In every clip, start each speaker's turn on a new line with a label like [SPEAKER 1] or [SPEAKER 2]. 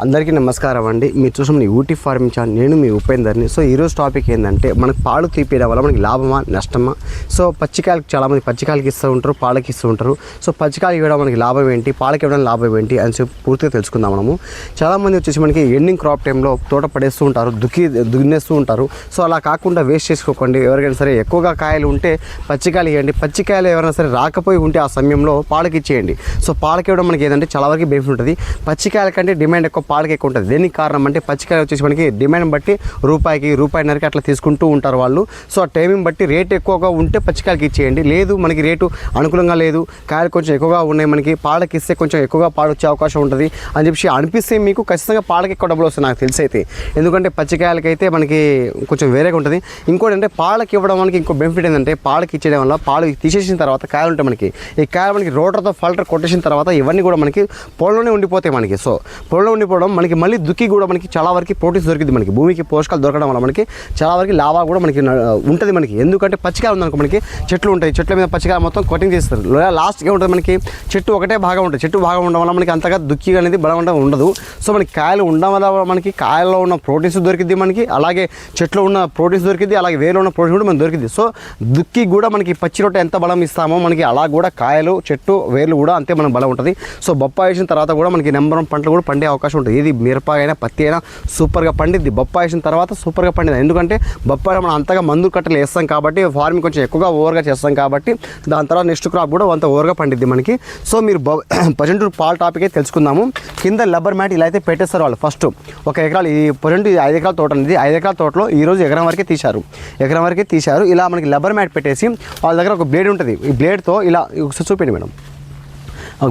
[SPEAKER 1] అందరికీ నమస్కారం అండి. మీరు చూసిన యూటీ ఊటీ ఫార్మింగ్ ఛానల్ నేను మీ ఉపేందర్ని. సో ఈరోజు టాపిక్ ఏంటంటే మనకు పాలు తీపేయడం వల్ల మనకి లాభమా నష్టమా? సో పచ్చికాయలకు చాలామంది పచ్చికాయలకి ఇస్తూ ఉంటారు పాలకి ఇస్తూ ఉంటారు. సో పచ్చికాయలు ఇవ్వడం మనకి లాభం ఏంటి పాలకి ఇవ్వడం లాభం ఏంటి అని చెప్పి పూర్తిగా తెలుసుకుందాం మనము. చాలామంది వచ్చేసి మనకి ఎండింగ్ క్రాప్ టైంలో తోట పడేస్తూ ఉంటారు దుక్కి దున్నేస్తూ ఉంటారు. సో అలా కాకుండా వేస్ట్ చేసుకోకండి. ఎవరికైనా సరే ఎక్కువగా కాయలు ఉంటే పచ్చికాయలు ఇవ్వండి. పచ్చికాయలు ఎవరైనా సరే రాకపోయి ఉంటే ఆ సమయంలో పాలకి ఇచ్చేయండి. సో పాలకి ఇవ్వడం మనకి ఏదంటే చాలా వరకు బెనిఫిట్ ఉంటుంది. పచ్చికాయల కంటే డిమాండ్ ఎక్కువ పాలకి ఎక్కువ ఉంటుంది దేనికి కారణం అంటే పచ్చికాయలు వచ్చేసి మనకి డిమాండ్ బట్టి రూపాయికి రూపాయిన్నరకి అట్లా తీసుకుంటూ ఉంటారు వాళ్ళు. సో ఆ టైమింగ్ బట్టి రేట్ ఎక్కువగా ఉంటే పచ్చికాయలకి ఇచ్చేయండి. లేదు మనకి రేటు అనుకూలంగా లేదు కాయలు కొంచెం ఎక్కువగా ఉన్నాయి మనకి పాలకి ఇస్తే కొంచెం ఎక్కువగా పాలు వచ్చే అవకాశం ఉంటుంది అని చెప్పి అనిపిస్తే మీకు ఖచ్చితంగా పాలకి ఎక్కువ డబ్బులు వస్తాయి నాకు తెలిసి అయితే. ఎందుకంటే పచ్చికాయలకైతే మనకి కొంచెం వేరేగా ఉంటుంది. ఇంకోటి అంటే పాలకి ఇవ్వడం మనకి ఇంకో బెనిఫిట్ ఏంటంటే పాలకి ఇచ్చేయడం వల్ల పాలు తీసేసిన తర్వాత కాయలు ఉంటాయి మనకి ఈ కాయలు మనకి రోటర్తో ఫల్టర్ కొట్టేసిన తర్వాత ఇవన్నీ కూడా మనకి పొలంలోనే ఉండిపోతాయి మనకి. సో పొలంలో ఉండిపోవడం మనకి మళ్ళీ దుక్కి కూడా మనకి చాలా వరకు ప్రోటీన్స్ దొరికింది మనకి. భూమికి పోషకాలు దొరకడం వల్ల మనకి చాలా వరకు లాభా కూడా మనకి ఉంటుంది మనకి. ఎందుకంటే పచ్చికాయ ఉందనుకో మనకి చెట్లు ఉంటాయి. చెట్ల మీద పచ్చికాయ మొత్తం కటింగ్ చేస్తారు. లాస్ట్గా ఉంటుంది మనకి? చెట్టు ఒకటే భాగం ఉంటుంది. చెట్టు భాగం ఉండడం వల్ల మనకి అంతగా దుక్కి అనేది బలం ఉండదు. సో మనకి కాయలు ఉండడం వల్ల మనకి కాయల్లో ఉన్న ప్రోటీన్స్ దొరికింది మనకి. అలాగే చెట్లో ఉన్న ప్రోటీన్స్ దొరికింది అలాగే వేరే ఉన్న ప్రోటీన్ కూడా మనకి దొరికింది సో దుక్కి కూడా మనకి పచ్చి రొట్టె ఎంత బలం ఇస్తామో మనకి అలా కూడా కాయలు చెట్టు వేర్లు కూడా అంతే మనకు బలం ఉంటుంది. సో బొప్పాయి వేసిన తర్వాత కూడా మనకి నెంబర్ వన్ పంటలు కూడా పండే అవకాశం ఉంటుంది. ఇది మిరప అయినా పత్తి అయినా సూపర్గా పండిద్ది. బొప్పాయి వేసిన తర్వాత సూపర్గా పండింది ఎందుకంటే బొప్పాయి మనం అంతగా మందు కట్టలు వేస్తాం కాబట్టి ఫార్మింగ్ కొంచెం ఎక్కువగా ఓవర్గా చేస్తాం కాబట్టి దాని తర్వాత నెక్స్ట్ క్రాప్ కూడా అంత ఓవర్గా పండిద్ది మనకి. సో మీరు ప్రజెంట్ పాల్ టాపిక్ అయితే తెలుసుకుందాము. కింద లబ్బర్ మ్యాట్ ఇలా అయితే పెట్టేస్తారు వాళ్ళు ఫస్ట్. ఒక ఎకరాలు ఈ ప్రజెంట్ ఐదు ఎకరాల తోట అనేది ఐదు ఎకరాల తోటలో ఈ రోజు ఎకరం వరకే తీశారు. ఎకరం వరకే తీశారు. ఇలా మనకి లబ్బర్ మ్యాట్ పెట్టేసి వాళ్ళ దగ్గర ఒక బ్లేడ్ ఉంటుంది. ఈ బ్లేడ్తో ఇలా ఒకసారి చూపిండి మేడం.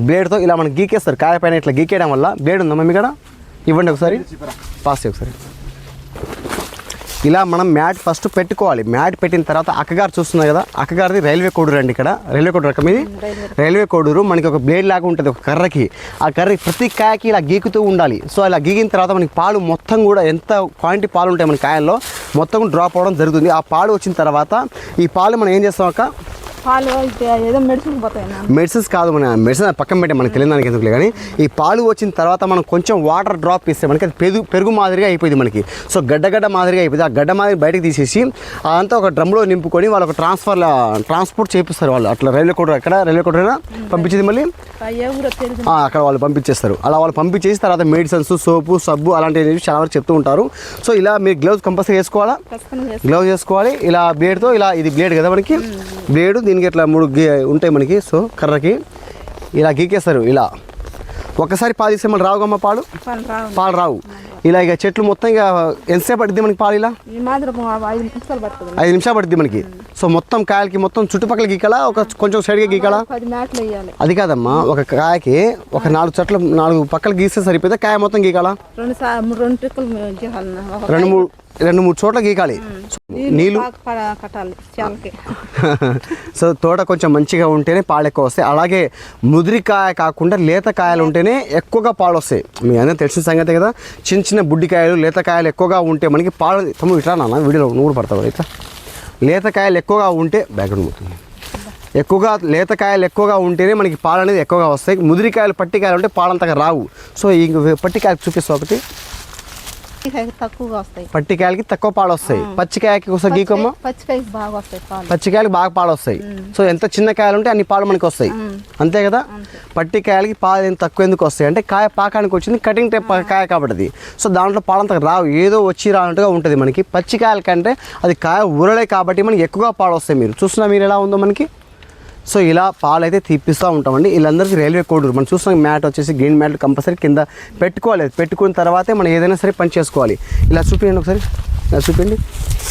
[SPEAKER 1] బ్లేడ్తో ఇలా మనం గీకేస్తారు. కాయ పైన ఇట్లా గీకేయడం వల్ల బ్లేడ్ ఉందా మమ్మీ ఇక్కడ? ఇవ్వండి ఒకసారి. పాస్ ఒకసారి. ఇలా మనం మ్యాట్ ఫస్ట్ పెట్టుకోవాలి. మ్యాట్ పెట్టిన తర్వాత అక్కగారు చూస్తున్నారు కదా అక్కగారిది రైల్వే కోడూరు అండి ఇక్కడ. రైల్వే కోడూరు రకం ఇది. రైల్వే కోడూరు మనకి ఒక బ్లేడ్ లాగా ఉంటుంది ఒక కర్రకి. ఆ కర్ర ప్రతి కాయకి ఇలా గీకుతూ ఉండాలి. సో ఇలా గీగిన తర్వాత మనకి పాలు మొత్తం కూడా ఎంత క్వాంటిటీ పాలు ఉంటాయి మన కాయల్లో మొత్తం డ్రాప్ అవ్వడం జరుగుతుంది. ఆ పాలు వచ్చిన తర్వాత ఈ పాలు మనం ఏం చేస్తాం అక్క?
[SPEAKER 2] పాలు ఏదో మెడిసిన్ పోతాయి.
[SPEAKER 1] మెడిసిన్స్ కాదు మన మెడిసిన్ పక్కన పెట్టే మనకి తెలియదు దానికి ఎందుకులే కానీ ఈ పాలు వచ్చిన తర్వాత మనం కొంచెం వాటర్ డ్రాప్ ఇస్తే మనకి అది పెరుగు పెరుగు మాదిరిగా అయిపోయింది మనకి. సో గడ్డ గడ్డ మాదిరిగా అయిపోయింది. ఆ గడ్డ మాదిరి బయటకు తీసేసి అదంతా ఒక డ్రమ్లో నింపుకొని వాళ్ళు ఒక ట్రాన్స్ఫర్ ట్రాన్స్పోర్ట్ చేపిస్తారు వాళ్ళు. అట్లా రైల్వే కోటర్ ఎక్కడ? రైల్వే కోటర్ పంపించేది మళ్ళీ? అక్కడ వాళ్ళు పంపించేస్తారు. అలా వాళ్ళు పంపించేసి తర్వాత మెడిసిన్స్ సోపు సబ్బు అలాంటివి చాలా వరకు చెప్తూ ఉంటారు. సో ఇలా మీరు గ్లౌజ్ కంపల్సరీ వేసుకోవాలా? గ్లౌజ్ చేసుకోవాలి ఇలా బ్లేడ్తో ఇలా ఇది బ్లేడ్ కదా మనకి? బ్లేడ్ దీనికి ఇట్లా మూడు గే ఉంటాయి మనకి. సో కర్రకి ఇలా గీకేస్తారు ఇలా. ఒక్కసారి పాలు తీస్తే మళ్ళీ రావుగమ్మ పాలు?
[SPEAKER 2] పాలు రావు.
[SPEAKER 1] పాలు రావు. ఇలా ఇక చెట్లు మొత్తం ఇక ఎంతసేపు పడుద్ది మనకి పాలు ఇలా?
[SPEAKER 2] ఐదు నిమిషాలు పడుతుంది.
[SPEAKER 1] పడుద్ది మనకి. సో మొత్తం కాయలకి మొత్తం చుట్టుపక్కల గీకాలా? ఒక కొంచెం సైడ్గా గీకాలా? అది కాదమ్మా ఒక కాయకి ఒక నాలుగు చెట్లు నాలుగు పక్కలు గీస్తే సరిపోతే కాయ మొత్తం గీకాలా?
[SPEAKER 2] రెండు
[SPEAKER 1] మూడు రెండు మూడు చోట్ల గీకాలి. నీళ్ళు సో తోట కొంచెం మంచిగా ఉంటేనే పాలు ఎక్కువ వస్తాయి. అలాగే ముదిరికాయ కాకుండా లేత కాయలు ఉంటేనే ఎక్కువగా పాలు వస్తాయి. మీ అందరూ తెలిసిన సంగతి కదా. చిన్న చిన్న బుడ్డికాయలు లేత కాయలు ఎక్కువగా ఉంటే మనకి పాలు తమ్ముడు ఇట్లా నాన్న వీడియోలో కూడా పడతావు ఇట్లా. లేత కాయలు ఎక్కువగా ఉంటే బ్యాక్గ్రౌండ్ పోతుంది. ఎక్కువగా లేత కాయలు ఎక్కువగా ఉంటేనే మనకి పాలు అనేది ఎక్కువగా వస్తాయి. ముదిరికాయలు పట్టికాయలు ఉంటే పాలు అంతగా రావు. సో ఈ పట్టికాయలు చూపిస్తావు ఒకటి.
[SPEAKER 2] పచ్చికాయ తక్కువగా వస్తాయి.
[SPEAKER 1] పట్టికాయలకి తక్కువ పాలు వస్తాయి పచ్చికాయకి ఒకసారి గీకమ్మ.
[SPEAKER 2] పచ్చికాయ- పచ్చికాయకి బాగా వస్తాయి పాలు.
[SPEAKER 1] పచ్చికాయలకి బాగా పాలు వస్తాయి సో ఎంత చిన్న కాయలు ఉంటే అన్ని పాలు మనకి వస్తాయి. అంతే కదా? పట్టి కాయలకి పాలు ఎంత తక్కువ ఎందుకు వస్తాయి? అంటే కాయ పాకానికి వచ్చింది కటింగ్ టైప్ కాయ కాబట్టి. సో దాంట్లో పాలు అంత రావు. ఏదో వచ్చి రానట్టుగా ఉంటుంది మనకి. పచ్చి కాయల కంటే అది కాయ ఊరలే కాబట్టి మనకి ఎక్కువగా పాలు వస్తాయి మీరు. చూస్తున్నా మీరు ఎలా ఉందో మనకి? సో ఇలా పాలు అయితే తీపిస్తూ ఉంటామండి. వీళ్ళందరికీ రైల్వే కోడూరు మనం చూస్తాం మ్యాట్ వచ్చేసి గ్రీన్ మ్యాట్ కంపల్సరీ కింద పెట్టుకోవాలి. పెట్టుకున్న తర్వాతే మనం ఏదైనా సరే పని చేసుకోవాలి. ఇలా చూపించండి ఒకసారి. ఇలా చూపించండి.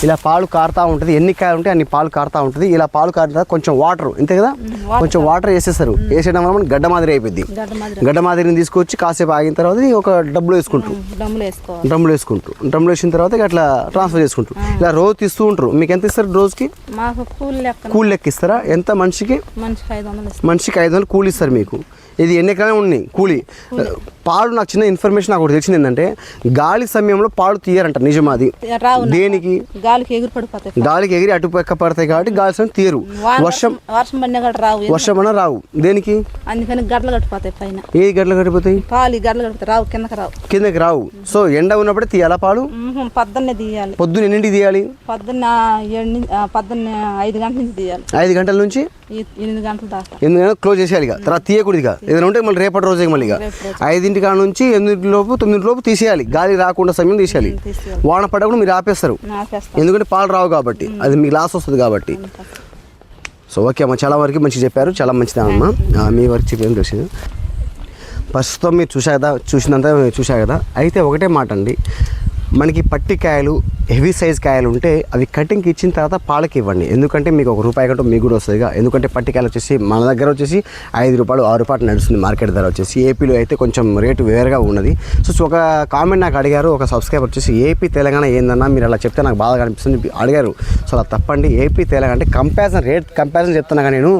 [SPEAKER 1] ఇలా పాలు కారుతూ ఉంటుంది. ఎన్ని కాయలు ఉంటే అన్ని పాలు కారుతూ ఉంటుంది. ఇలా పాలు కారిన తర్వాత కొంచెం వాటర్ అంతే కదా? కొంచెం వాటర్ వేసేస్తారు. వేసేయడం వల్ల గడ్డ మాదిరి అయిపోద్ది.
[SPEAKER 2] గడ్డ మాదిరి
[SPEAKER 1] గడ్డ మాదిరిని తీసుకొచ్చి కాసేపు ఆగిన తర్వాత ఒక డబ్బులు వేసుకుంటారు. డ్రమ్లు వేసుకుంటారు. డ్రమ్లు వేసిన తర్వాత అట్లా ట్రాన్స్ఫర్ చేసుకుంటారు. ఇలా రోజు తీస్తూ ఉంటారు. మీకు ఎంత ఇస్తారు రోజుకి?
[SPEAKER 2] కూలి లెక్క
[SPEAKER 1] ఇస్తారా? ఎంత మనిషికి?
[SPEAKER 2] మనిషికి ఐదు వందలు
[SPEAKER 1] కూలి ఇస్తారు మీకు. ఇది ఎన్ని ఎకరాలు ఉన్నాయి? కూలి. పాలు నాకు చిన్న ఇన్ఫర్మేషన్ నాకు తెలిసింది ఏంటంటే గాలి సమయంలో పాలు తీయరంట నిజమా అది దేనికి?
[SPEAKER 2] గాలికి ఎగురు పడిపోతాయి
[SPEAKER 1] గాలికి ఎగిరి అటు పక్క పడతాయి కాబట్టి గాలి సమయం తీయరు. వర్షం
[SPEAKER 2] వర్షం పడినా రావు
[SPEAKER 1] వర్షం అన్న రావు. దేనికి?
[SPEAKER 2] అందుకని గడ్డలు కట్టిపోతాయి పైన.
[SPEAKER 1] ఏది గడ్డలు కట్టిపోతాయి?
[SPEAKER 2] పాలు గడ్డలు కడిపోతాయి రావు కిందకి రావు.
[SPEAKER 1] కిందకి రావు. సో ఎండ ఉన్నప్పుడే తీయాలా పాలు.
[SPEAKER 2] పొద్దున్నే తీయాలి.
[SPEAKER 1] పొద్దున్న ఎన్నింటికి తీయాలి?
[SPEAKER 2] పొద్దున్న పొద్దున్న ఐదు గంటల నుంచి తీయాలి.
[SPEAKER 1] ఐదు గంటల నుంచి?
[SPEAKER 2] ఎనిమిది గంటల దాకా.
[SPEAKER 1] క్లోజ్ చేసేయాలి ఇక. తర్వాత తీయకూడదు ఇక. ఏదైనా ఉంటే మళ్ళీ రేపటి రోజే మళ్ళీ ఇక. ఐదింటి కాడ నుంచి ఎనిమిది లోపు తొమ్మిది లోపు తీసేయాలి. గాలి రాకుండా సమయం తీసేయాలి. వాన పడ్డప్పుడు మీరు ఆపేస్తారు. ఎందుకంటే పాలు రావు కాబట్టి. అది మీకు లాస్ వస్తుంది కాబట్టి. సో ఓకే అమ్మ చాలా వరకు మంచిగా చెప్పారు. చాలా మంచిదే అమ్మ. ఆ, మీ వరకు చెప్పేది తెలిసింది ప్రస్తుతం మీరు చూసా కదా చూసినంత చూసా కదా. అయితే ఒకటే మాట అండి. మనకి పట్టి కాయలు హెవీ సైజ్ కాయలు ఉంటే అవి కటింగ్కి ఇచ్చిన తర్వాత పాలకి ఇవ్వండి. ఎందుకంటే మీకు ఒక రూపాయి కంటే మీకు కూడా వస్తుందిగా. ఎందుకంటే పట్టికాయలు వచ్చేసి మన దగ్గర వచ్చేసి ఐదు రూపాయలు ఆరు రూపాయలు నడుస్తుంది మార్కెట్ ధర వచ్చేసి. ఏపీలో అయితే కొంచెం రేటు వేరుగా ఉన్నది. సో ఒక కామెంట్ నాకు అడిగారు ఒక సబ్స్క్రైబర్ వచ్చేసి ఏపీ తెలంగాణ ఏందన్నా? మీరు అలా చెప్తే నాకు బాధగా అనిపిస్తుంది అడిగారు. సో అలా తప్పండి. ఏపీ తెలంగాణ అంటే కంపారిజన్ రేట్ కంపారిజన్ చెప్తున్నా కానీ నేను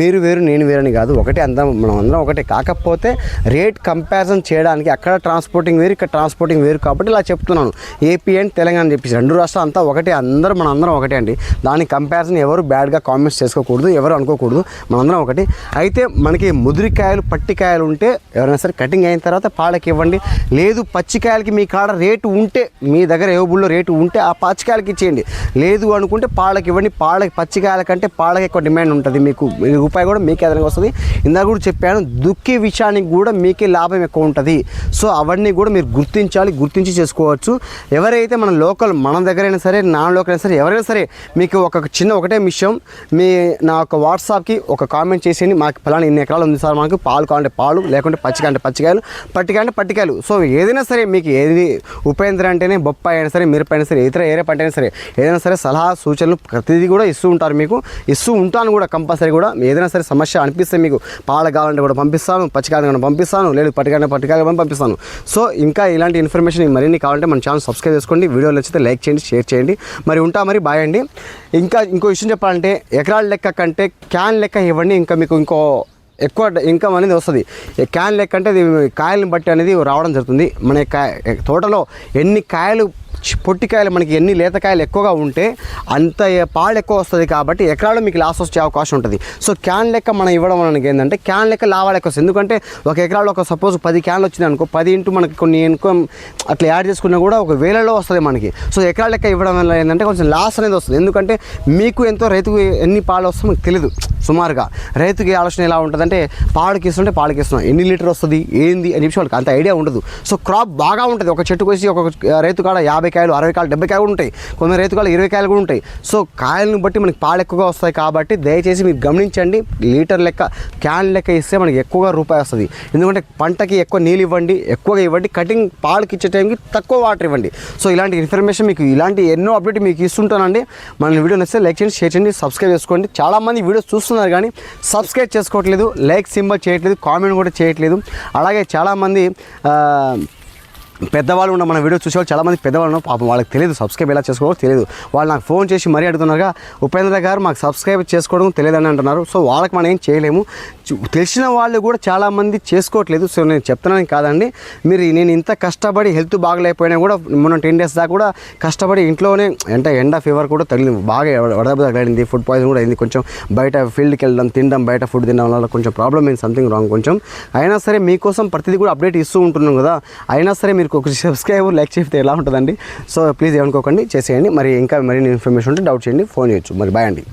[SPEAKER 1] మీరు వేరు నేను వేరని కాదు. ఒకటే అందరం మనం అందరం ఒకటే. కాకపోతే రేట్ కంపారిజన్ చేయడానికి అక్కడ ట్రాన్స్పోర్టింగ్ వేరు ఇక్కడ ట్రాన్స్పోర్టింగ్ వేరు కాబట్టి ఇలా చెప్తున్నాను. ఏపీ అండ్ తెలంగాణ అని చెప్పేసి రెండు రాష్ట్రాలు అంతా ఒకటే అందరూ మనందరం ఒకటే అండి. దాని కంపారిజన్ ఎవరు బ్యాడ్గా కామెంట్స్ చేసుకోకూడదు ఎవరు అనుకోకూడదు మనందరం ఒకటి. అయితే మనకి ముదిరికాయలు పట్టికాయలు ఉంటే ఎవరైనా సరే కటింగ్ అయిన తర్వాత పాలకి ఇవ్వండి. లేదు పచ్చికాయలకి మీ కాడ రేటు ఉంటే మీ దగ్గర ఏబుల్లో రేటు ఉంటే ఆ పచ్చికాయలకి ఇచ్చేయండి. లేదు అనుకుంటే పాలకి ఇవ్వండి. పాలకి పచ్చికాయల కంటే పాలకి ఎక్కువ డిమాండ్ ఉంటుంది మీకు. రూపాయి కూడా మీకే అదనంగా వస్తుంది. ఇందాక కూడా చెప్పాను దుక్కి విషయానికి కూడా మీకే లాభం ఎక్కువ ఉంటుంది. సో అవన్నీ కూడా మీరు గుర్తించాలి గుర్తించి చేసుకోవచ్చు. ఎవరైతే మన లోకల్ మన దగ్గరైనా సరే నాన్ లోకల్ అయినా సరే ఎవరైనా సరే మీకు ఒక చిన్న ఒకటే విషయం మీ నా ఒక వాట్సాప్కి ఒక కామెంట్ చేసేయండి. మాకు ఫలానా ఇన్ని ఎకరాలు ఉంది సార్ మనకు పాలు కావాలంటే పాలు లేకుంటే పచ్చిక అంటే పచ్చికాయలు పట్టిక అంటే పట్టికాయలు. సో ఏదైనా సరే మీకు ఏది ఉపేంద్ర అంటేనే బొప్పాయి అయినా సరే మిరప అయినా సరే ఇతర ఏరే పంట అయినా సరే ఏదైనా సరే సలహా సూచనలు ప్రతిదీ కూడా ఇస్తూ ఉంటారు మీకు. ఇస్తూ ఉంటాను కూడా కంపల్సరీ కూడా. ఏదైనా సరే సమస్య అనిపిస్తే మీకు పాలు కావాలంటే కూడా పంపిస్తాను పచ్చికాయలు కూడా పంపిస్తాను లేదు పట్టికాయ పట్టికాయలు కూడా పంపిస్తాను. సో ఇంకా ఇలాంటి ఇన్ఫర్మేషన్ మరిన్ని కావాలంటే మన ఛానల్ సబ్స్క్రైబ్ చేసుకోండి. వీడియో నచ్చితే లైక్ చేయండి షేర్ చేయండి. మరి ఉంటా మరి బాయ్ అండి. ఇంకా ఇంకో విషయం చెప్పాలంటే ఎకరాల లెక్క కంటే క్యాన్ లెక్క ఇవ్వండి. ఇంకా మీకు ఇంకో ఎక్కువ ఇన్కమ్ అనేది వస్తుంది. క్యాన్ లెక్క అంటే ఇది కాయలను బట్టి అనేది రావడం జరుగుతుంది. మన కాయ తోటలో ఎన్ని కాయలు పొట్టికాయలు మనకి ఎన్ని లేతకాయలు ఎక్కువగా ఉంటే అంత పాలు ఎక్కువ వస్తుంది కాబట్టి ఎకరాలో మీకు లాస్ వచ్చే అవకాశం ఉంటుంది. సో క్యాన్ లెక్క మనం ఇవ్వడం మనకి ఏంటంటే క్యాన్ లెక్క లాభాలు ఎక్కువ వస్తుంది. ఎందుకంటే ఒక ఎకరాలో ఒక సపోజ్ పది క్యాన్లు వచ్చినాయి అనుకో పది ఇంటూ మనకి కొన్ని ఇన్కమ్ అట్లా యాడ్ చేసుకున్నా కూడా ఒక వేలలో వస్తుంది మనకి. సో ఎకరాల లెక్క ఇవ్వడం వల్ల ఏంటంటే కొంచెం లాస్ అనేది వస్తుంది. ఎందుకంటే మీకు ఎంతో రైతుకు ఎన్ని పాలు వస్తుందో మీకు తెలియదు సుమారుగా. రైతుకి ఆలోచన ఎలా ఉంటుందంటే పాలకి ఇస్తుంటే పాలకి ఇస్తున్నాం. ఎన్ని లీటర్ వస్తుంది? ఏంది? అని చెప్పి వాళ్ళకి అంత ఐడియా ఉండదు. సో క్రాప్ బాగా ఉంటుంది. ఒక చెట్టుకు కోసి ఒక రైతు కాడ యాభై కాయలు అరవై కాయలు డెబ్బై కాయలు కూడా ఉంటాయి. కొన్ని రైతు కాయలు ఇరవై కాయలు కూడా ఉంటాయి. సో కాయలను బట్టి మనకి పాలు ఎక్కువగా వస్తాయి కాబట్టి దయచేసి మీరు గమనించండి. లీటర్ లెక్క క్యాన్ లెక్క ఇస్తే మనకి ఎక్కువగా రూపాయి వస్తుంది. ఎందుకంటే పంటకి ఎక్కువ నీళ్ళు ఇవ్వండి ఎక్కువగా ఇవ్వండి. కటింగ్ పాలకి ఇచ్చే టైంకి తక్కువ వాటర్ ఇవ్వండి. సో ఇలాంటి ఇన్ఫర్మేషన్ మీకు ఇలాంటి ఎన్నో అప్డేట్ మీకు ఇస్తుంటానండి. మన వీడియో నచ్చితే లైక్ చేయండి షేర్ చేయండి సబ్స్క్రైబ్ చేసుకోండి. చాలామంది వీడియోస్ చూస్తున్నారు కానీ సబ్స్క్రైబ్ చేసుకోవట్లేదు లైక్ సింబల్ చేయట్లేదు కామెంట్ కూడా చేయట్లేదు. అలాగే చాలామంది పెద్దవాళ్ళు ఉన్న మన వీడియో చూసేవాళ్ళు చాలామంది పెద్దవాళ్ళు పాపం వాళ్ళకి తెలియదు సబ్స్క్రైబ్ ఎలా చేసుకోవాలో తెలియదు. వాళ్ళు నాకు ఫోన్ చేసి మరీ అడుగుతున్నారుగా ఉపేంద్ర గారు మాకు సబ్స్క్రైబ్ చేసుకోవడం తెలియదని అంటున్నారు. సో వాళ్ళకి మనం ఏం చేయలేము. తెలిసిన వాళ్ళు కూడా చాలామంది చేసుకోవట్లేదు. సో నేను చెప్తున్నాను కాదండి. మీరు నేను ఇంత కష్టపడి హెల్త్ బాగలేకపోయినా కూడా మొన్న టెన్ డేస్ దాకా కూడా కష్టపడి ఇంట్లోనే అంటే ఎండ ఫీవర్ కూడా తగిలింది. బాగా వడదెబ్బ తగిలింది ఫుడ్ పాయిజన్ కూడా అయింది. కొంచెం బయట ఫీల్డ్కి వెళ్ళడం తినడం బయట ఫుడ్ తినడం వల్ల కొంచెం ప్రాబ్లమ్ అయింది సంథింగ్ రాంగ్ కొంచెం. అయినా సరే మీకోసం ప్రతిదీ కూడా అప్డేట్ ఇస్తూ ఉంటున్నాం కదా. అయినా సరే మీరు ఒక సబ్స్క్రైబ్ లైక్ చేస్తే ఎలా ఉంటుందండి? సో ప్లీజ్ ఏమనుకోకండి చేసేయండి. మరి ఇంకా మరిన్ని ఇన్ఫర్మేషన్ ఉంటే డౌట్ చేయండి ఫోన్ చేయొచ్చు. మరి బాయ్ అండి.